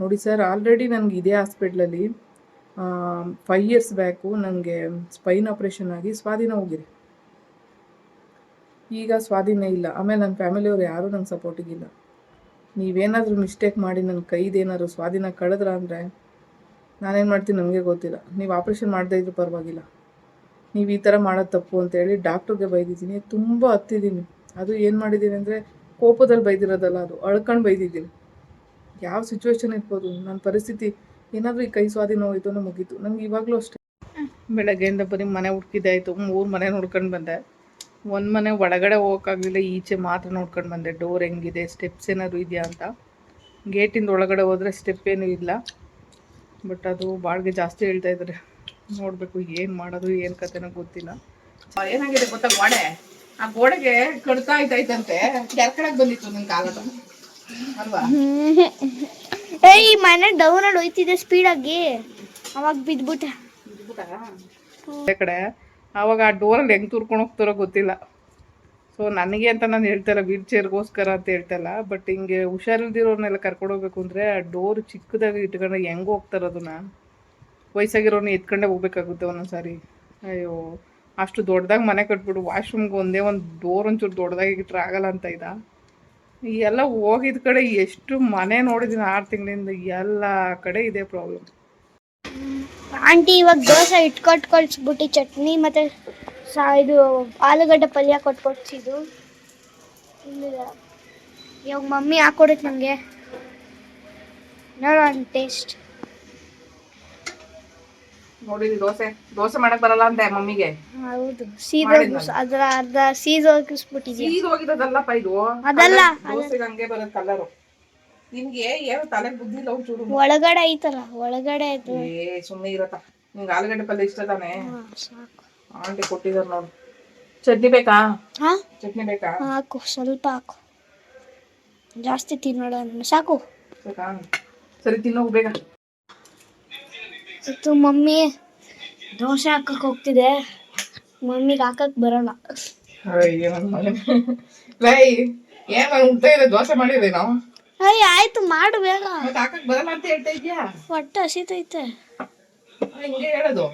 ನೋಡಿ sir already ನನಗೆ ಇದೇ ಹಾಸ್ಪಿಟ್ಲಲ್ಲಿ ಫೈವ್ ಇಯರ್ಸ್ ಬ್ಯಾಕು ನನಗೆ ಸ್ಪೈನ್ ಆಪ್ರೇಷನ್ ಆಗಿ ಸ್ವಾಧೀನ ಹೋಗಿದೆ. ಈಗ ಸ್ವಾಧೀನ ಇಲ್ಲ. ಆಮೇಲೆ ನನ್ನ ಫ್ಯಾಮಿಲಿಯವ್ರು ಯಾರೂ ನಂಗೆ ಸಪೋರ್ಟಿಗಿಲ್ಲ ನೀವೇನಾದರೂ ಮಿಸ್ಟೇಕ್ ಮಾಡಿ ನನ್ನ ಕೈದೇನಾದ್ರು ಸ್ವಾಧೀನ ಕಳೆದ್ರ ಅಂದರೆ, ನಾನೇನು ಮಾಡ್ತೀನಿ ನನಗೆ ಗೊತ್ತಿಲ್ಲ. ನೀವು ಆಪ್ರೇಷನ್ ಮಾಡದೇ ಇದ್ರೂ ಪರವಾಗಿಲ್ಲ. ನೀವು ಈ ಥರ ಮಾಡೋದು ತಪ್ಪು ಅಂತೇಳಿ ಡಾಕ್ಟ್ರಿಗೆ ಬೈದಿದ್ದೀನಿ. ತುಂಬ ಹತ್ತಿದ್ದೀನಿ ಅದು ಏನು ಮಾಡಿದ್ದೀನಿ ಅಂದರೆ ಕೋಪದಲ್ಲಿ ಬೈದಿರೋದಲ್ಲ ಅದು, ಅಳ್ಕೊಂಡು ಬೈದಿದ್ದೀನಿ. ಯಾವ ಸಿಚುವೇಶನ್ ಇರ್ಬೋದು ನನ್ನ ಪರಿಸ್ಥಿತಿ ಏನಾದರೂ ಈ ಕೈ ಸ್ವಾಧೀನ ಹೋಯ್ತು ಮುಗೀತು. ನನಗೆ ಇವಾಗಲೂ ಅಷ್ಟೇ. ಬೆಳಗ್ಗೆಯಿಂದ ಬರೀ ಮನೆ ಹುಡುಕಿದ್ದಾಯಿತು ಮೂರು ಮನೆ ನೋಡ್ಕೊಂಡು ಬಂದೆ. ಒಂದು ಮನೆ ಒಳಗಡೆ ಹೋಗೋಕ್ಕಾಗಲಿಲ್ಲ ಈಚೆ ಮಾತ್ರ ನೋಡ್ಕೊಂಡು ಬಂದೆ. ಡೋರ್ ಹೆಂಗಿದೆ ಸ್ಟೆಪ್ಸ್ ಏನಾದ್ರು ಇದೆಯಾ ಅಂತ. ಗೇಟಿಂದ ಒಳಗಡೆ ಹೋದರೆ ಸ್ಟೆಪ್ ಏನೂ ಇಲ್ಲ. ಬಟ್ ಅದು ಬಾಡಿಗೆ ಜಾಸ್ತಿ ಹೇಳ್ತಾ ಇದ್ದಾರೆ ನೋಡಬೇಕು ಏನು ಮಾಡೋದು ಏನು ಕತೆನೋ ಗೊತ್ತಿಲ್ಲ. ಏನಾಗಿದೆ ಗೊತ್ತಾ ಗೋಡೆ? ಆ ಗೋಡೆಗೆ ಕಡ್ತಾ ಇದ್ದಾಯ್ತಂತೆ. ಕೆರ್ಕಡಕ್ಕೆ ಬಂದಿತ್ತು ನಂಗೆ ಅಲ್ವಾ ಏ ಈ ಮನೆ ಡೌನ್ ಅಲ್ಲಿ ಹೋಯ್ತಿದೆ ಆಗಿ. ಅವಾಗ ಬಿದ್ಬಿಟ್ಟ. ಕಡೆ ಅವಾಗ ಆ ಡೋರಲ್ಲಿ ಹೆಂಗ್ ತುರ್ಕೊಂಡು ಹೋಗ್ತಾರೋ ಗೊತ್ತಿಲ್ಲ. ಸೊ ನನಗೆ ಅಂತ ನಾನು ಹೇಳ್ತಾ ಇಲ್ಲ ವೀಲ್ ಚೇರ್ಗೋಸ್ಕರ ಅಂತ ಹೇಳ್ತಾ ಇಲ್ಲ. ಬಟ್ ಹಿಂಗೆ ಹುಷಾರಿಲ್ದಿರೋರ್ನೆಲ್ಲ ಕರ್ಕೊಂಡು ಹೋಗ್ಬೇಕು ಅಂದರೆ ಆ ಡೋರ್ ಚಿಕ್ಕದಾಗಿ ಇಟ್ಕೊಂಡು ಹೆಂಗೆ ಹೋಗ್ತಾರೆ ಅದನ್ನ. ವಯಸ್ಸಾಗಿರೋರ್ನ ಎತ್ಕೊಂಡೇ ಹೋಗ್ಬೇಕಾಗುತ್ತೆ ಒಂದೊಂದು ಸಾರಿ ಅಯ್ಯೋ ಅಷ್ಟು ದೊಡ್ಡದಾಗಿ ಮನೆ ಕಟ್ಬಿಟ್ಟು ವಾಶ್ರೂಮ್ಗೆ ಒಂದೇ ಒಂದು ಡೋರ್ ಒಂಚೂರು ದೊಡ್ಡದಾಗಿ ಇಟ್ಟರೆ ಆಗಲ್ಲ ಅಂತ ಇದ್ದ. ಈ ಎಲ್ಲ ಹೋಗಿದ ಕಡೆ ಎಷ್ಟು ಮನೆ ನೋಡಿದ್ದೀನಿ ಆರು ತಿಂಗಳಿಂದ ಎಲ್ಲ ಕಡೆ ಇದೆ ಪ್ರಾಬ್ಲಮ್ ಆಂಟಿ ಇವಾಗ ದೋಸೆ ಇಟ್ಕೊಟ್ ಕಳ್ಸ್ಬಿಟ್ಟು ಚಟ್ನಿ ಮತ್ತೆ ಸಾ ಇದು ಆಲೂಗಡ್ಡೆ ಪಲ್ಯ ಕೊಟ್ಕೊಡ್ಸಿದ್ದು ಕೊಡ್ಸಿದ್ದು. ಇವಾಗ ಮಮ್ಮಿ ಹಾಕೊಡತ್ ನನಗೆ ನೋಡೋಣ ಟೇಸ್ಟ್ ನೋಡಿದ್ರಿ ದೋಸೆ. ದೋಸೆ ಮಾಡಕ್ ಬರಲ್ಲ ಅಂತೆ ಮಮ್ಮಿಗೆ. ಹೌದು. ಸೀದ ಮಾಡಿದ್ನಲ್ಲ. ಅದರ ಅರ್ಧ ಸೀದ ಹೋಗಿಸ್ಬಿಟ್ಟಿದ್ಯಾ ಸೀದ್ ಹೋಗಿರೋದಲ್ಲಪ್ಪ ಇದು? ಅದಲ್ಲ, ದೋಸೆಗೆ ಹಂಗೆ ಬರೋದು ಕಲರು. ನಿನ್ಗೆ ಏನು ತಲೆಗೆ ಬುದ್ಧಿ ಇಲ್ಲ ಒಳಗಡೆ ಐತಲ್ಲ ಒಳಗಡೆ ಐತೆ ಏ ಸುಮ್ಮನೆ ಇರತ್ತ. ನಿಂಗೆ ಆಲೂಗಡ್ಡೆ ಪಲ್ಯ ಇಷ್ಟ ತಾನೆ? ಸಾಕು. ಆಂಟಿ ಕೊಟ್ಟಿದಾರ ನೋಡು. ಚಟ್ನಿ ಬೇಕಾ? ಹಾ? ಚಟ್ನಿ ಬೇಕಾ? ಹಾಕು ಸ್ವಲ್ಪ ಹಾಕು. ಜಾಸ್ತಿ ತಿನ್ನೋಣ ಸಾಕು. ಬೇಕಾ ಸರಿ ತಿನ್ನೋಗು ಇದು ಮಮ್ಮಿ. ದೋಸೆ ಹಾಕಕ್ಕೆ ಹೋಗ್ತಿದೆ. ಮಮ್ಮಿಗೆ ಹಾಕಕ್ ಬರಲ್ಲ. ಅಯ್ಯೋ. ಲೈ ಏನ್ ಊಟ ಇದೆ? ದೋಸೆ ಮಾಡಿದ್ರಿ ನಾವು ಅಯ್ಯ ಆಯ್ತು ಮಾಡು ಬೇಗ. ಮತ್ತೆ ಹಾಕಕ್ ಬರಲ್ಲ ಅಂತ ಹೇಳ್ತಾ ಇದ್ಯಾ? ಹೊಟ್ಟೆ ಹಸಿತೈತೆ ಹಿಂಗೆ ಹೇಳೋದು.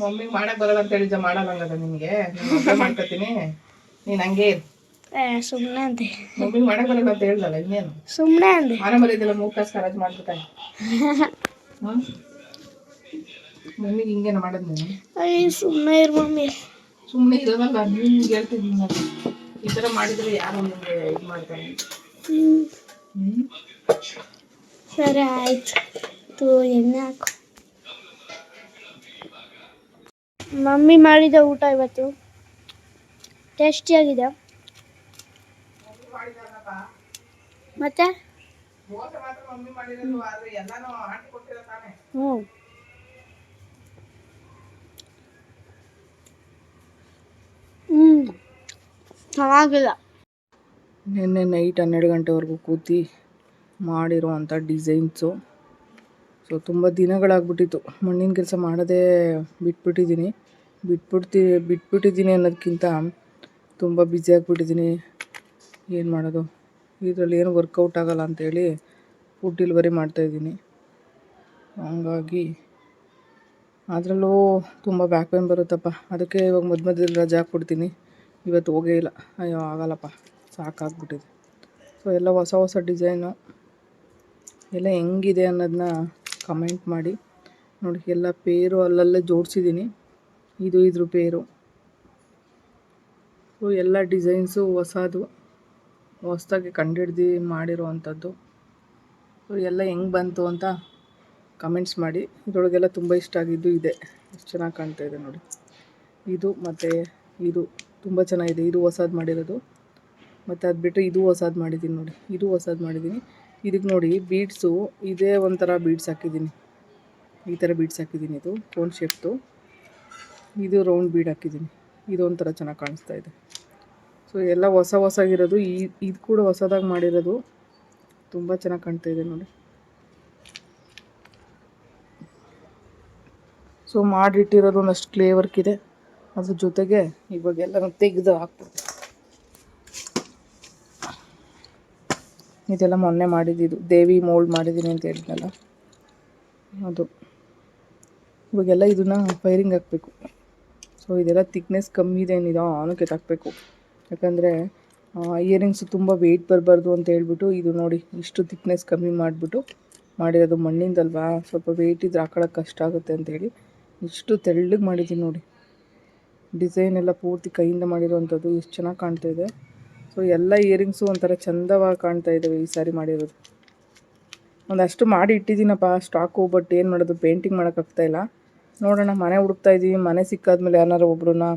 ಮಮ್ಮಿಗೆ ಮಾಡಕ್ ಬರಲ್ಲ ಅಂತ ಹೇಳಿದ್ದ ಮಾಡಲ್ಲ ಹಂಗದ ನಿಮ್ಗೆ? ನಾನು ಮಾಡ್ಕೊತೀನಿ. ನೀನ್ ಹಂಗೆ ಇರು. ಸುಮ್ಮನೆ ಅಂದೆ. ಮಮ್ಮಿಗೆ ಮಾಡಕ್ ಬರಲ್ಲ ಅಂತ ಹೇಳ್ದಲ್ಲ ಇನ್ನೇನು? ಸುಮ್ಮನೆ ಅಂದೆ. ಮನೆ ಮರಿದಿಲ್ಲ ಮೂರ್ ಕಾಸು ಖರಾಜ್ ಮಾಡ್ಬಿಟ್ಟಾನೆ ಮಮ್ಮಿಗೆ ಹಿಂಗೇನು ಮಾಡೋದು ನೀನು? ಅಯ್ಯ ಸುಮ್ಮನೆ ಇರು ಮಮ್ಮಿ. ಸುಮ್ಮನೆ ಇರೋದಲ್ಲ ನೀನ್ ಹೇಳ್ತಿದ್ದೀನಿ ನಾನು. ಈ ಥರ ಮಾಡಿದ್ರೆ ಯಾರು ನಿಮಗೆ ಇದು ಮಾಡ್ತಾರೆ? ಸರಿ ಆಯ್ತು. ತು ಎಣ್ಣೆ ಹಾಕು. ಮಮ್ಮಿ ಮಾಡಿದ ಊಟ ಇವತ್ತು. ಟೇಸ್ಟಿಯಾಗಿದೆ ಮತ್ತೆ ದೋಸೆ ಮಾತ್ರ ಮಮ್ಮಿ ಮಾಡಿರೋದು ಆದ್ರೆ ಎಲ್ಲಾನು ಹಾಕಿ ಕೊಟ್ಟಿರೋ ತಾನೆ. ಹ್ಞೂ. ಹ್ಞೂ. ಚೆನ್ನಾಗಿಲ್ಲ ನಿನ್ನೆ ನೈಟ್ ಹನ್ನೆರಡು ಗಂಟೆವರೆಗೂ ಕೂತಿ ಮಾಡಿರುವಂಥ ಅಂಥ ಡಿಸೈನ್ಸು ಸೊ ತುಂಬ ದಿನಗಳಾಗ್ಬಿಟ್ಟಿತ್ತು. ಮಣ್ಣಿನ ಕೆಲಸ ಮಾಡೋದೇ ಬಿಟ್ಬಿಟ್ಟಿದ್ದೀನಿ. ಬಿಟ್ಬಿಡ್ತಿ ಬಿಟ್ಬಿಟ್ಟಿದ್ದೀನಿ ಅನ್ನೋದಕ್ಕಿಂತ ತುಂಬ ಬ್ಯುಸಿ ಆಗಿಬಿಟ್ಟಿದ್ದೀನಿ. ಏನು ಮಾಡೋದು? ಇದರಲ್ಲಿ ಏನು ವರ್ಕೌಟ್ ಆಗಲ್ಲ ಅಂತೇಳಿ ಫುಡ್ ಡೆಲಿವರಿ ಮಾಡ್ತಾಯಿದ್ದೀನಿ ಹಂಗಾಗಿ ಅದರಲ್ಲೂ ತುಂಬ ಬ್ಯಾಕ್ ಪೇನ್ ಬರುತ್ತಪ್ಪ. ಅದಕ್ಕೆ ಇವಾಗ ಮಧ್ಯ ಮಧ್ಯದಲ್ಲಿ ರಜೆ ಹಾಕ್ಬಿಡ್ತೀನಿ. ಇವತ್ತು ಹೋಗೇ ಇಲ್ಲ. ಅಯ್ಯೋ, ಆಗಲ್ಲಪ್ಪ. ಸಾಕಾಗ್ಬಿಟ್ಟಿದೆ. ಸೊ ಎಲ್ಲ ಹೊಸ ಹೊಸ ಡಿಸೈನು ಎಲ್ಲ ಹೆಂಗಿದೆ ಅನ್ನೋದನ್ನ ಕಮೆಂಟ್ ಮಾಡಿ. ನೋಡಿ, ಎಲ್ಲ ಪೇರು ಅಲ್ಲಲ್ಲೇ ಜೋಡಿಸಿದ್ದೀನಿ. ಇದು ಇದ್ರ ಪೇರು. ಸೊ ಎಲ್ಲ ಡಿಸೈನ್ಸು ಹೊಸದು. ಹೊಸ್ದಾಗಿ ಕಂಡಿಡ್ದು ಮಾಡಿರುವಂಥದ್ದು. ಎಲ್ಲ ಹೆಂಗೆ ಬಂತು ಅಂತ ಕಮೆಂಟ್ಸ್ ಮಾಡಿ. ಇದರೊಳಗೆಲ್ಲ ತುಂಬ ಇಷ್ಟ ಆಗಿದ್ದು ಇದೆ. ಎಷ್ಟು ಚೆನ್ನಾಗಿ ಕಾಣ್ತಾ ಇದೆ ನೋಡಿ. ಇದು ಮತ್ತು ಇದು ತುಂಬ ಚೆನ್ನಾಗಿದೆ. ಇದು ಹೊಸದು ಮಾಡಿರೋದು. ಮತ್ತು ಅದು ಬಿಟ್ಟರೆ ಇದು ಹೊಸದು ಮಾಡಿದ್ದೀನಿ ನೋಡಿ. ಇದು ಹೊಸದು ಮಾಡಿದ್ದೀನಿ. ಇದಕ್ಕೆ ನೋಡಿ ಬೀಡ್ಸು, ಇದೇ ಒಂಥರ ಬೀಡ್ಸ್ ಹಾಕಿದ್ದೀನಿ. ಈ ಥರ ಬೀಡ್ಸ್ ಹಾಕಿದ್ದೀನಿ ಇದು ಫೋನ್ ಶೇಪ್ತು ಇದು ರೌಂಡ್ ಬೀಡ್ ಹಾಕಿದ್ದೀನಿ. ಇದು ಒಂಥರ ಚೆನ್ನಾಗಿ ಕಾಣಿಸ್ತಾ ಇದೆ. ಸೊ ಎಲ್ಲ ಹೊಸ ಹೊಸಾಗಿರೋದು, ಈ, ಇದು ಕೂಡ ಹೊಸದಾಗಿ ಮಾಡಿರೋದು. ತುಂಬ ಚೆನ್ನಾಗಿ ಕಾಣ್ತಾ ಇದೆ ನೋಡಿ. ಸೊ ಮಾಡಿಟ್ಟಿರೋದು ಒಂದಷ್ಟು ಕ್ಲೇ ವರ್ಕ್ ಇದೆ. ಅದ್ರ ಜೊತೆಗೆ ಇವಾಗ ಎಲ್ಲನೂ ತೆಗೆದು ಹಾಕ್ಬೋದು. ಇದೆಲ್ಲ ಮೊನ್ನೆ ಮಾಡಿದ್ದು, ದೇವಿ ಮೋಲ್ಡ್ ಮಾಡಿದ್ದೀನಿ ಅಂತ ಹೇಳಿದ್ನಲ್ಲ. ಅದು. ಇವಾಗೆಲ್ಲ ಇದನ್ನು ಫೈರಿಂಗ್ ಹಾಕ್ಬೇಕು. ಸೊ ಇದೆಲ್ಲ ತಿಕ್ನೆಸ್ ಕಮ್ಮಿ ಇದೆ ನಿಧಾನ ಕೆತ್ತಾಕಬೇಕು ಯಾಕಂದರೆ ಇಯರಿಂಗ್ಸು ತುಂಬ ವೆಯ್ಟ್ ಬರಬಾರ್ದು ಅಂತ ಹೇಳ್ಬಿಟ್ಟು, ಇದು ನೋಡಿ ಇಷ್ಟು ತಿಕ್ನೆಸ್ ಕಮ್ಮಿ ಮಾಡಿಬಿಟ್ಟು ಮಾಡಿರೋದು ಮಣ್ಣಿಂದಲ್ವಾ? ಸ್ವಲ್ಪ ವೆಯ್ಟ್ ಇದ್ರೆ ಹಾಕೊಳ್ಳೋಕೆ ಕಷ್ಟ ಆಗುತ್ತೆ ಅಂತೇಳಿ ಇಷ್ಟು ತೆಳ್ಳಗೆ ಮಾಡಿದ್ದೀನಿ ನೋಡಿ. ಡಿಸೈನ್ ಎಲ್ಲ ಪೂರ್ತಿ ಕೈಯಿಂದ ಮಾಡಿರೋವಂಥದ್ದು ಎಷ್ಟು ಚೆನ್ನಾಗಿ ಕಾಣ್ತಾ ಇದೆ. ಸೊ ಎಲ್ಲ ಇಯರಿಂಗ್ಸು ಒಂಥರ ಚಂದವಾಗಿ ಕಾಣ್ತಾ ಇದ್ದಾವೆ ಈ ಸಾರಿ ಮಾಡಿರೋದು. ಒಂದಷ್ಟು ಮಾಡಿ ಇಟ್ಟಿದ್ದೀನಪ್ಪ ಸ್ಟಾಕು ಬಟ್ ಏನು ಮಾಡೋದು ಪೇಂಟಿಂಗ್ ಮಾಡೋಕ್ಕಾಗ್ತಾಯಿಲ್ಲ ನೋಡೋಣ, ಮನೆ ಹುಡುಕ್ತಾ ಇದ್ದೀವಿ ಮನೆ ಸಿಕ್ಕಾದ್ಮೇಲೆ ಯಾರು ಒಬ್ರನ್ನ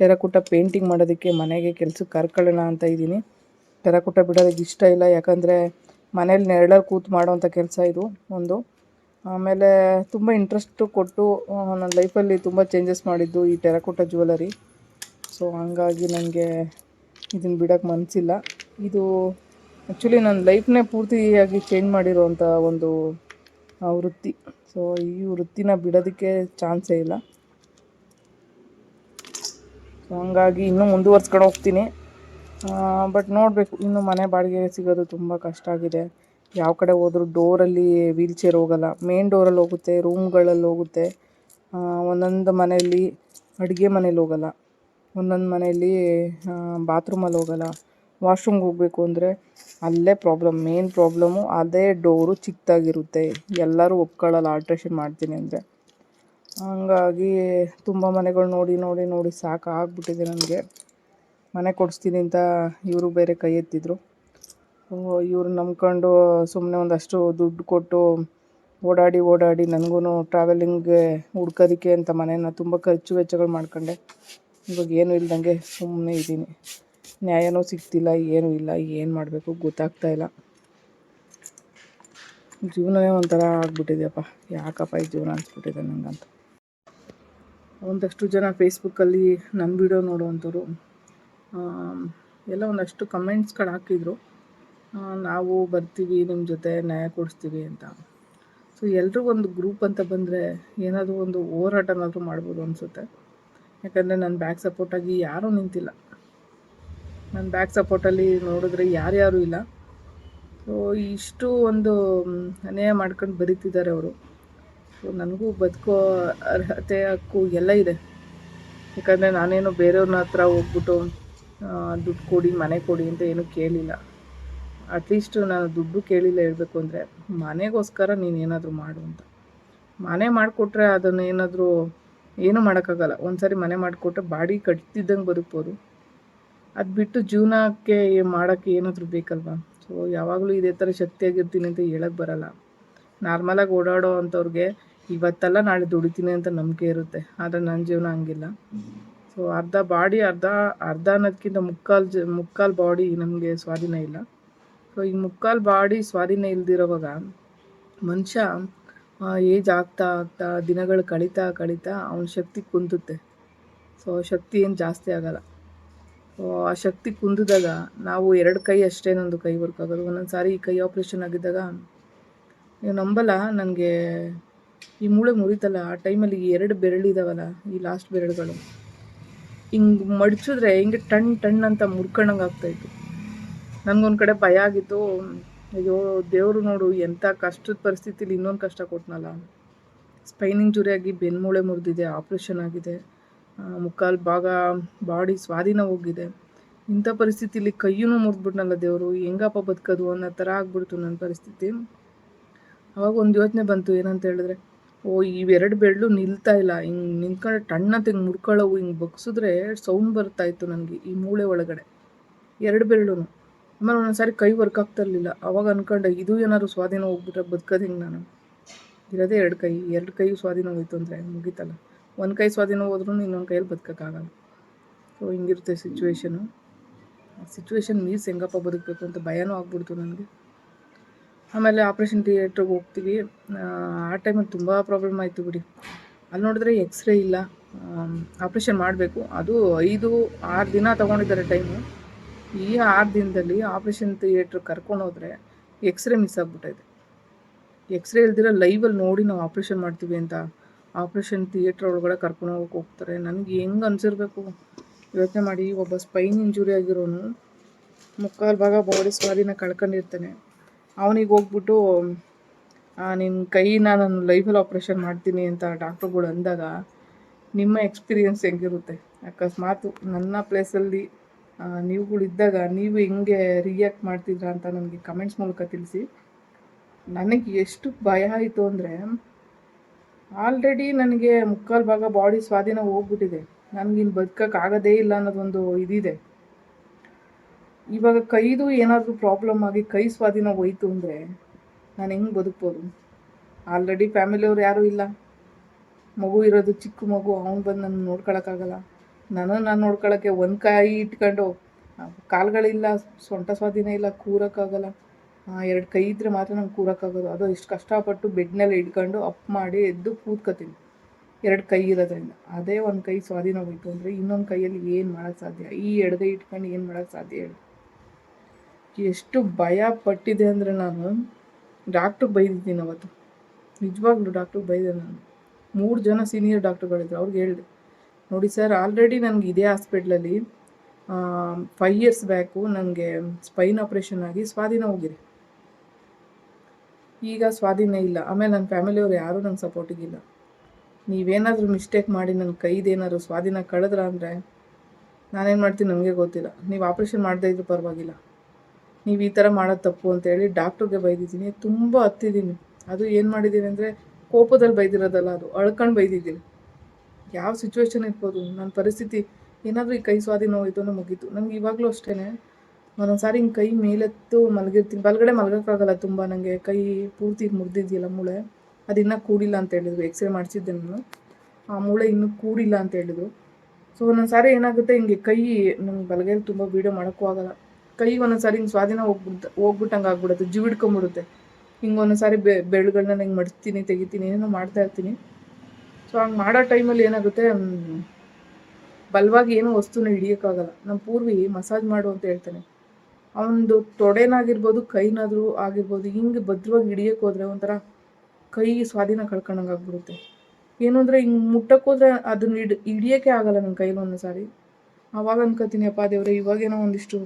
ಟೆರಕುಟ ಪೇಂಟಿಂಗ್ ಮಾಡೋದಕ್ಕೆ ಮನೆಗೆ ಕೆಲ್ಸಕ್ಕೆ ಕರ್ಕೊಳ್ಳೋಣ ಅಂತ ಇದ್ದೀನಿ. ಟೆರಕುಟ ಬಿಡೋದಕ್ಕೆ ಇಷ್ಟ ಇಲ್ಲ, ಯಾಕಂದರೆ ಮನೇಲಿ ನೆರಳಲ್ಲಿ ಕೂತು ಮಾಡೋವಂಥ ಕೆಲಸ ಇದು ಒಂದು. ಆಮೇಲೆ ತುಂಬ ಇಂಟ್ರೆಸ್ಟು ಕೊಟ್ಟು ನನ್ನ ಲೈಫಲ್ಲಿ ತುಂಬ ಚೇಂಜಸ್ ಮಾಡಿದ್ದು ಈ ಟೆರಕೋಟ ಜ್ಯುವೆಲರಿ ಸೊ ಹಂಗಾಗಿ ನನಗೆ ಇದನ್ನು ಬಿಡೋಕ್ಕೆ ಮನಸ್ಸಿಲ್ಲ ಇದು ಆ್ಯಕ್ಚುಲಿ ನನ್ನ ಲೈಫ್ನೇ ಪೂರ್ತಿಯಾಗಿ ಚೇಂಜ್ ಮಾಡಿರೋವಂಥ ಒಂದು ವೃತ್ತಿ. ಸೊ ಈ ವೃತ್ತಿನ ಬಿಡೋದಕ್ಕೆ ಚಾನ್ಸೇ ಇಲ್ಲ. ಹಂಗಾಗಿ ಇನ್ನೂ ಮುಂದುವರ್ಸ್ಕೊಂಡು ಹೋಗ್ತೀನಿ. ಬಟ್ ನೋಡಬೇಕು, ಇನ್ನು ಮನೆ ಬಾಡಿಗೆ ಸಿಗೋದು ತುಂಬ ಕಷ್ಟ ಆಗಿದೆ. ಯಾವ ಕಡೆ ಹೋದರೂ ಡೋರಲ್ಲಿ ವೀಲ್ ಚೇರ್ ಹೋಗಲ್ಲ. ಮೇನ್ ಡೋರಲ್ಲಿ ಹೋಗುತ್ತೆ, ರೂಮ್ಗಳಲ್ಲಿ ಹೋಗುತ್ತೆ. ಒಂದೊಂದು ಮನೆಯಲ್ಲಿ ಅಡುಗೆ ಮನೇಲಿ ಹೋಗಲ್ಲ. ಒಂದೊಂದು ಮನೆಯಲ್ಲಿ ಬಾತ್ರೂಮಲ್ಲಿ ಹೋಗಲ್ಲ. ವಾಶ್ರೂಮ್ಗೆ ಹೋಗಬೇಕು ಅಂದರೆ ಅಲ್ಲೇ ಪ್ರಾಬ್ಲಮ್, ಮೇನ್ ಪ್ರಾಬ್ಲಮ್ಮು ಅದೇ ಡೋರು ಚಿಕ್ಕದಾಗಿರುತ್ತೆ. ಎಲ್ಲರೂ ಒಪ್ಕೊಳ್ಳಲ್ಲ, ಆಲ್ಟ್ರೇಷನ್ ಮಾಡ್ತೀನಿ ಅಂದರೆ. ಹಂಗಾಗಿ ತುಂಬ ಮನೆಗಳು ನೋಡಿ ನೋಡಿ ನೋಡಿ ಸಾಕಾಗ್ಬಿಟ್ಟಿದೆ ನನಗೆ. ಮನೆ ಕೊಡಿಸ್ತೀನಿ ಅಂತ ಇವರು ಬೇರೆ ಕೈ ಎತ್ತಿದ್ರು. ಇವ್ರು ನಂಬ್ಕೊಂಡು ಸುಮ್ಮನೆ ಒಂದಷ್ಟು ದುಡ್ಡು ಕೊಟ್ಟು ಓಡಾಡಿ ಓಡಾಡಿ ನನಗೂ ಟ್ರಾವೆಲಿಂಗ್ಗೆ ಹುಡ್ಕೋದಕ್ಕೆ ಅಂತ ಮನೇನ ತುಂಬ ಖರ್ಚು ವೆಚ್ಚಗಳು ಮಾಡ್ಕೊಂಡೆ. ಇವಾಗ ಏನೂ ಇಲ್ದಂಗೆ ಸುಮ್ಮನೆ ಇದ್ದೀನಿ. ನ್ಯಾಯನೂ ಸಿಗ್ತಿಲ್ಲ, ಏನೂ ಇಲ್ಲ, ಏನು ಮಾಡಬೇಕು ಗೊತ್ತಾಗ್ತಾ ಇಲ್ಲ. ಜೀವನವೇ ಒಂಥರ ಆಗ್ಬಿಟ್ಟಿದೆಯಪ್ಪ. ಯಾಕಪ್ಪ ಈ ಜೀವನ ಅನ್ಸ್ಬಿಟ್ಟಿದೆ ನನಗಂತ ಒಂದಷ್ಟು ಜನ ಫೇಸ್ಬುಕ್ಕಲ್ಲಿ ನನ್ನ ವಿಡಿಯೋ ನೋಡುವಂಥವ್ರು ಎಲ್ಲ ಒಂದಷ್ಟು ಕಮೆಂಟ್ಸ್ಗಳು ಹಾಕಿದರು. ನಾವು ಬರ್ತೀವಿ ನಿಮ್ಮ ಜೊತೆ ನ್ಯಾಯ ಕೊಡಿಸ್ತೀವಿ ಅಂತ. ಸೊ ಎಲ್ಲರೂ ಒಂದು ಗ್ರೂಪ್ ಅಂತ ಬಂದರೆ ಏನಾದರೂ ಒಂದು ಹೋರಾಟನಾದರೂ ಮಾಡ್ಬೋದು ಅನಿಸುತ್ತೆ. ಯಾಕಂದರೆ ನನ್ನ ಬ್ಯಾಕ್ ಸಪೋರ್ಟಾಗಿ ಯಾರೂ ನಿಂತಿಲ್ಲ. ನನ್ನ ಬ್ಯಾಕ್ ಸಪೋರ್ಟಲ್ಲಿ ನೋಡಿದ್ರೆ ಯಾರ್ಯಾರೂ ಇಲ್ಲ. ಸೊ ಇಷ್ಟು ಒಂದು ಅನ್ಯಾಯ ಮಾಡ್ಕೊಂಡು ಬರೀತಿದ್ದಾರೆ ಅವರು. ಸೊ ನನಗೂ ಬದುಕೋ ಅರ್ಹತೆ ಹಕ್ಕು ಎಲ್ಲ ಇದೆ. ಯಾಕಂದರೆ ನಾನೇನು ಬೇರೆಯವ್ರನ್ನ ಹತ್ರ ಹೋಗ್ಬಿಟ್ಟು ದುಡ್ಡು ಕೊಡಿ, ಮನೆ ಕೊಡಿ ಅಂತ ಏನೂ ಕೇಳಿಲ್ಲ. ಅಟ್ಲೀಸ್ಟ್ ನಾನು ದುಡ್ಡು ಕೇಳಿಲ್ಲ ಹೇಳಬೇಕು ಅಂದರೆ, ಮನೆಗೋಸ್ಕರ ನೀನು ಏನಾದರೂ ಮಾಡು ಅಂತ. ಮನೆ ಮಾಡಿಕೊಟ್ರೆ ಅದನ್ನು ಏನಾದರೂ ಏನೂ ಮಾಡೋಕ್ಕಾಗಲ್ಲ. ಒಂದ್ಸರಿ ಸಾರಿ ಮನೆ ಮಾಡಿಕೊಟ್ರೆ ಬಾಡಿ ಕಟ್ತಿದ್ದಂಗೆ ಬದುಕ್ಬೋದು. ಅದು ಬಿಟ್ಟು ಜೀವನಕ್ಕೆ ಮಾಡೋಕ್ಕೆ ಏನಾದರೂ ಬೇಕಲ್ವಾ? ಸೊ ಯಾವಾಗಲೂ ಇದೇ ಥರ ಶಕ್ತಿಯಾಗಿರ್ತೀನಿ ಅಂತ ಹೇಳಕ್ಕೆ ಬರಲ್ಲ. ನಾರ್ಮಲಾಗಿ ಓಡಾಡೋ ಅಂಥವ್ರಿಗೆ ಇವತ್ತಲ್ಲ ನಾಳೆ ದುಡಿತೀನಿ ಅಂತ ನಂಬಿಕೆ ಇರುತ್ತೆ. ಆದರೆ ನನ್ನ ಜೀವನ ಹಂಗಿಲ್ಲ. ಸೊ ಅರ್ಧ ಬಾಡಿ ಅರ್ಧ ಅರ್ಧ ಅನ್ನೋದಕ್ಕಿಂತ ಮುಕ್ಕಾಲು ಜ, ಮುಕ್ಕಾಲು ಬಾಡಿ ನಮಗೆ ಸ್ವಾಧೀನ ಇಲ್ಲ. ಸೊ ಈ ಮುಕ್ಕಾಲು ಬಾಡಿ ಸ್ವಾಧೀನ ಇಲ್ದಿರೋವಾಗ ಮನುಷ್ಯ ಏಜ್ ಆಗ್ತಾ ಆಗ್ತಾ, ದಿನಗಳು ಕಳೀತಾ ಕಳೀತಾ ಅವನ ಶಕ್ತಿ ಕುಂದುತ್ತೆ. ಸೊ ಶಕ್ತಿ ಏನು ಜಾಸ್ತಿ ಆಗಲ್ಲ. ಸೊ ಆ ಶಕ್ತಿ ಕುಂದಿದಾಗ ನಾವು ಎರಡು ಕೈ ಅಷ್ಟೇ ನಂದು ಕೈ ವರ್ಕ್ ಒಂದೊಂದು ಸಾರಿ ಈ ಕೈ ಆಪ್ರೇಷನ್ ಆಗಿದ್ದಾಗ, ನೀವು ನಂಬಲ್ಲ ನನಗೆ ಈ ಮೂಳೆ ಮುರಿತಲ್ಲ, ಆ ಟೈಮಲ್ಲಿ ಈ ಎರಡು ಬೆರಳಿದಾವಲ್ಲ ಈ ಲಾಸ್ಟ್ ಬೆರಳುಗಳು. ಹಿಂಗೆ ಮಡಚಿದ್ರೆ ಹಿಂಗೆ ಟಣ್ ಟಣ್ ಅಂತ ಮುರ್ಕೊಂಡಂಗೆ ಆಗ್ತಾಯಿತ್ತು ನನಗೊಂದು ಕಡೆ ಭಯ ಆಗಿತ್ತು. ಅಯ್ಯೋ, ದೇವರು ನೋಡು ಎಂಥ ಕಷ್ಟದ ಪರಿಸ್ಥಿತಿಲಿ ಇನ್ನೊಂದು ಕಷ್ಟ ಕೊಟ್ನಲ್ಲ. ಸ್ಪೈನಿಂಗ್ ಜುರಿಯಾಗಿ ಬೆನ್ಮೂಳೆ ಮುರಿದಿದೆ, ಆಪ್ರೇಷನ್ ಆಗಿದೆ. ಮುಕ್ಕಾಲು ಭಾಗ, ಬಾಡಿ ಸ್ವಾಧೀನ ಹೋಗಿದೆ. ಇಂಥ ಪರಿಸ್ಥಿತಿಲಿ ಕೈಯೂ ಮುರಿದ್ಬಿಟ್ನಲ್ಲ ದೇವರು, ಹೆಂಗಪ್ಪ ಬದುಕೋದು ಅನ್ನೋ ಥರ ಆಗ್ಬಿಡ್ತು ನನ್ನ ಪರಿಸ್ಥಿತಿ. ಅವಾಗ ಒಂದು ಯೋಚನೆ ಬಂತು, ಏನಂತ ಹೇಳಿದ್ರೆ ಓ, ಇವೆರಡು ಬೆರಳು ನಿಲ್ತಾ ಇಲ್ಲ. ಹಿಂಗೆ ನಿಂತ್ಕೊಂಡು ಟಣ್ಣ ಹಿಂಗೆ ಮುಡ್ಕೊಳ್ಳೋವು, ಹಿಂಗೆ ಬಗ್ಸಿದ್ರೆ ಸೌಂಡ್ ಬರ್ತಾ ಇತ್ತು ನನಗೆ ಈ ಮೂಳೆ ಒಳಗಡೆ. ಎರಡು ಬೆರಳು ಆಮೇಲೆ ಒಂದೊಂದು ಸಾರಿ ಕೈ ವರ್ಕ್ ಆಗ್ತಾ ಇರಲಿಲ್ಲ. ಅವಾಗ ಅನ್ಕೊಂಡೆ, ಇದು ಏನಾದ್ರು ಸ್ವಾಧೀನ ಹೋಗ್ಬಿಟ್ರೆ ಬದುಕೋದು ಹಿಂಗೆ ನಾನು? ಇರೋದೇ ಎರಡು ಕೈ. ಎರಡು ಕೈ ಸ್ವಾಧೀನ ಹೋಯ್ತು ಅಂದರೆ ಮುಗೀತಲ್ಲ? ಒಂದು ಕೈ ಸ್ವಾಧೀನ ಹೋದ್ರೂ ಇನ್ನೊಂದು ಕೈಯಲ್ಲಿ ಬದುಕೋಕ್ಕಾಗಲ್ಲ. ಸೊ ಹಿಂಗಿರುತ್ತೆ ಸಿಚುವೇಶನು ಸಿಚುವೇಶನ್ ಮೀರ್ಸ್ ಹೆಂಗಪ್ಪ ಬದುಕಬೇಕು ಅಂತ ಭಯನೂ ಆಗ್ಬಿಡ್ತು ನನಗೆ. ಆಮೇಲೆ ಆಪ್ರೇಷನ್ ಥಿಯೇಟ್ರಿಗೆ ಹೋಗ್ತೀವಿ. ಆ, ಟೈಮಲ್ಲಿ ತುಂಬ ಪ್ರಾಬ್ಲಮ್ ಆಯಿತು ಬಿಡಿ. ಅಲ್ಲಿ ನೋಡಿದ್ರೆ ಎಕ್ಸ್ರೇ ಇಲ್ಲ. ಆಪ್ರೇಷನ್ ಮಾಡಬೇಕು. ಅದು ಐದು ಆರು ದಿನ ತೊಗೊಂಡಿದ್ದಾರೆ ಟೈಮು ಈ ಆರು ದಿನದಲ್ಲಿ ಆಪ್ರೇಷನ್ ಥಿಯೇಟ್ರ್ ಕರ್ಕೊಂಡು ಹೋದರೆ ಎಕ್ಸ್ರೇ ಮಿಸ್ ಆಗಿಬಿಟ್ಟೈತೆ. ಎಕ್ಸ್ರೇ ಇಲ್ದಿರ ಲೈವಲ್ಲಿ ನೋಡಿ ನಾವು ಆಪ್ರೇಷನ್ ಮಾಡ್ತೀವಿ ಅಂತ ಆಪ್ರೇಷನ್ ಥಿಯೇಟ್ರ್ ಒಳಗಡೆ ಕರ್ಕೊಂಡು ಹೋಗಕ್ಕೆ ಹೋಗ್ತಾರೆ. ನನಗೆ ಹೆಂಗೆ ಅನಿಸಿರ್ಬೇಕು? ಯೋಚನೆ ಮಾಡಿ. ಒಬ್ಬ ಸ್ಪೈನ್ ಇಂಜುರಿ ಆಗಿರೋನು ಮುಕ್ಕಾಲು ಭಾಗ ಬಾಡಿ ಸ್ವಾಧೀನ ಕಳ್ಕೊಂಡಿರ್ತಾನೆ. ಅವನಿಗೆ ಹೋಗ್ಬಿಟ್ಟು ನಿನ್ನ ಕೈನ ನಾನು ಲೈಫಲ್ಲಿ ಆಪ್ರೇಷನ್ ಮಾಡ್ತೀನಿ ಅಂತ ಡಾಕ್ಟ್ರುಗಳು ಅಂದಾಗ, ನಿಮ್ಮ ಎಕ್ಸ್ಪೀರಿಯನ್ಸ್ ಹೆಂಗಿರುತ್ತೆ? ಅಕಸ್ಮಾತ್ ನನ್ನ ಪ್ಲೇಸಲ್ಲಿ ನೀವುಗಳಿದ್ದಾಗ ನೀವು ಹೆಂಗೆ ರಿಯಾಕ್ಟ್ ಮಾಡ್ತಿದ್ರ ಅಂತ ನನಗೆ ಕಮೆಂಟ್ಸ್ ಮೂಲಕ ತಿಳಿಸಿ. ನನಗೆ ಎಷ್ಟು ಭಯ ಆಯಿತು ಅಂದರೆ ಆಲ್ರೆಡಿ ನನಗೆ ಮುಕ್ಕಾಲು ಭಾಗ ಬಾಡಿ ಸ್ವಾಧೀನ ಹೋಗ್ಬಿಟ್ಟಿದೆ. ನನಗಿನ್ನು ಬದುಕೋಕ್ಕಾಗೋದೇ ಇಲ್ಲ ಅನ್ನೋದೊಂದು ಇದಿದೆ. ಇವಾಗ ಕೈದು ಏನಾದರೂ ಪ್ರಾಬ್ಲಮ್ ಆಗಿ ಕೈ ಸ್ವಾಧೀನ ಹೋಯ್ತು ಅಂದರೆ ನಾನು ಹೆಂಗೆ ಬದುಕ್ಬೋದು? ಆಲ್ರೆಡಿ ಫ್ಯಾಮಿಲಿಯವ್ರು ಯಾರೂ ಇಲ್ಲ. ಮಗು ಇರೋದು ಚಿಕ್ಕ ಮಗು, ಅವ್ನು ಬಂದು ನನ್ನ ನೋಡ್ಕೊಳಕ್ಕಾಗಲ್ಲ. ನಾನು ನಾನು ನೋಡ್ಕೊಳಕ್ಕೆ ಒಂದು ಕೈ ಇಟ್ಕೊಂಡು ಕಾಲುಗಳಿಲ್ಲ ಸೊಂಟ ಸ್ವಾಧೀನ ಇಲ್ಲ, ಕೂರೋಕ್ಕಾಗಲ್ಲ. ಎರಡು ಕೈ ಇದ್ದರೆ ಮಾತ್ರ ನಂಗೆ ಕೂರೋಕ್ಕಾಗೋದು. ಅದು ಇಷ್ಟು ಕಷ್ಟಪಟ್ಟು ಬೆಡ್ನಲ್ಲಿ ಇಟ್ಕೊಂಡು ಅಪ್ ಮಾಡಿ ಎದ್ದು ಕೂತ್ಕೋತೀನಿ. ಎರಡು ಕೈ ಇರೋದ್ರಿಂದ. ಅದೇ ಒಂದು ಕೈ ಸ್ವಾಧೀನ ಹೋಯ್ತು ಅಂದರೆ ಇನ್ನೊಂದು ಕೈಯಲ್ಲಿ ಏನು ಮಾಡೋಕ್ಕೆ ಸಾಧ್ಯ? ಈ ಎಡಗೈ ಇಟ್ಕೊಂಡು ಏನು ಮಾಡೋಕ್ಕೆ ಸಾಧ್ಯ ಹೇಳಿ. ಎಷ್ಟು ಭಯ ಪಟ್ಟಿದೆ ಅಂದರೆ ನಾನು ಡಾಕ್ಟ್ರಿಗೆ ಬೈದಿದ್ದೀನಿ ಅವತ್ತು. ನಿಜವಾಗ್ಲೂ ಡಾಕ್ಟ್ರಿಗೆ ಬೈದೆ ನಾನು. ಮೂರು ಜನ ಸೀನಿಯರ್ ಡಾಕ್ಟ್ರುಗಳಿದ್ರು ಅವ್ರಿಗೆ ಹೇಳಿದೆ. ನೋಡಿ ಸರ್ ಆಲ್ರೆಡಿ ನನಗೆ ಇದೇ ಹಾಸ್ಪಿಟ್ಲಲ್ಲಿ ಫೈವ್ ಇಯರ್ಸ್ ಬ್ಯಾಕು ನನಗೆ ಸ್ಪೈನ್ ಆಪ್ರೇಷನ್ ಆಗಿ ಸ್ವಾಧೀನ ಹೋಗಿದೆ. ಈಗ ಸ್ವಾಧೀನ ಇಲ್ಲ. ಆಮೇಲೆ ನನ್ನ ಫ್ಯಾಮಿಲಿಯವ್ರು ಯಾರೂ ನಂಗೆ ಸಪೋರ್ಟಿಗಿಲ್ಲ ನೀವೇನಾದರೂ ಮಿಸ್ಟೇಕ್ ಮಾಡಿ ನನ್ನ ಕೈದೇನಾದ್ರು ಸ್ವಾಧೀನ ಕಳೆದ್ರ ಅಂದರೆ ನಾನೇನು ಮಾಡ್ತೀನಿ ನನಗೆ ಗೊತ್ತಿಲ್ಲ. ನೀವು ಆಪ್ರೇಷನ್ ಮಾಡದೇ ಇದ್ರೂ ಪರವಾಗಿಲ್ಲ. ನೀವು ಈ ಥರ ಮಾಡೋದು ತಪ್ಪು ಅಂತೇಳಿ ಡಾಕ್ಟ್ರಿಗೆ ಬೈದಿದ್ದೀನಿ. ತುಂಬ ಹತ್ತಿದ್ದೀನಿ ಅದು ಏನು ಮಾಡಿದ್ದೀನಿ ಅಂದರೆ ಕೋಪದಲ್ಲಿ ಬೈದಿರೋದಲ್ಲ ಅದು. ಅಳ್ಕೊಂಡು ಬೈದಿದ್ದೀನಿ. ಯಾವ ಸಿಚುವೇಶನ್ ಇರ್ಬೋದು ನನ್ನ ಪರಿಸ್ಥಿತಿ. ಏನಾದರೂ ಈ ಕೈ ಸ್ವಾಧೀನ ಹೋಯ್ತು ಮುಗೀತು. ನಂಗೆ ಇವಾಗಲೂ ಅಷ್ಟೇ ಒಂದೊಂದು ಸಾರಿ ಹಿಂಗೆ ಕೈ ಮೇಲೆತ್ತು ಮಲಗಿರ್ತೀನಿ. ಬಲಗಡೆ ಮಲಗೋಕ್ಕಾಗಲ್ಲ ತುಂಬ ನನಗೆ ಕೈ ಪೂರ್ತಿ ಮುರಿದಿದೆಯಲ್ಲ ಮೂಳೆ. ಅದು ಇನ್ನೂ ಕೂಡಿಲ್ಲ ಅಂತ ಹೇಳಿದ್ರು. ಎಕ್ಸ್ರೇ ಮಾಡಿಸಿದ್ದೆ ನಾನು. ಆ ಮೂಳೆ ಇನ್ನೂ ಕೂಡಿಲ್ಲ ಅಂತ ಹೇಳಿದ್ರು. ಸೊ ಒಂದೊಂದು ಸಾರಿ ಏನಾಗುತ್ತೆ, ಹಿಂಗೆ ಕೈ ನಮ್ಗೆ ಬಲಗೈಲಿ ತುಂಬ ವೀಡಿಯೋ ಮಾಡೋಕ್ಕೂ ಆಗಲ್ಲ. ಕೈ ಒಂದೊಂದ್ಸಾರಿ ಹಿಂಗೆ ಸ್ವಾಧೀನ ಹೋಗ್ಬಿಡ್ತ ಹೋಗ್ಬಿಟ್ಟಂಗೆ ಆಗ್ಬಿಡುತ್ತೆ ಜಿವಿಡ್ಕೊಂಬಿಡುತ್ತೆ ಹಿಂಗೆ ಒಂದೊಂದ್ಸಾರಿ ಬೆ ಬೆರಳುಗಳನ್ನ ಹಿಂಗೆ ಮಡಿಸ್ತೀನಿ, ತೆಗಿತೀನಿ ಏನೇನೋ ಮಾಡ್ತಾ ಇರ್ತೀನಿ. ಸೊ ಹಂಗೆ ಮಾಡೋ ಟೈಮಲ್ಲಿ ಏನಾಗುತ್ತೆ ಬಲವಾಗಿ ಏನೋ ವಸ್ತುನ ಹಿಡಿಯೋಕ್ಕಾಗಲ್ಲ. ನಮ್ಮ ಪೂರ್ವಿ ಮಸಾಜ್ ಮಾಡು ಅಂತ ಹೇಳ್ತಾನೆ. ಅವನದು ತೊಡೆನಾಗಿರ್ಬೋದು, ಕೈನಾದರೂ ಆಗಿರ್ಬೋದು, ಹಿಂಗೆ ಭದ್ರವಾಗಿ ಹಿಡಿಯೋಕೆ ಹೋದ್ರೆ ಒಂಥರ ಕೈ ಸ್ವಾಧೀನ ಕಳ್ಕೊಂಡಂಗೆ ಆಗ್ಬಿಡುತ್ತೆ. ಏನು ಅಂದರೆ ಹಿಂಗೆ ಮುಟ್ಟಕ್ಕೆ ಹೋದ್ರೆ ಅದನ್ನ ಹಿಡ್ ಹಿಡಿಯೋಕ್ಕೆ ಆಗಲ್ಲ ನನ್ನ ಕೈಲಿ ಒಂದು ಸಾರಿ ಆವಾಗ ಅನ್ಕೋತೀನಿ, ಅಪ್ಪ ದೇವ್ರೆ, ಇವಾಗೇನೋ ಒಂದಿಷ್ಟು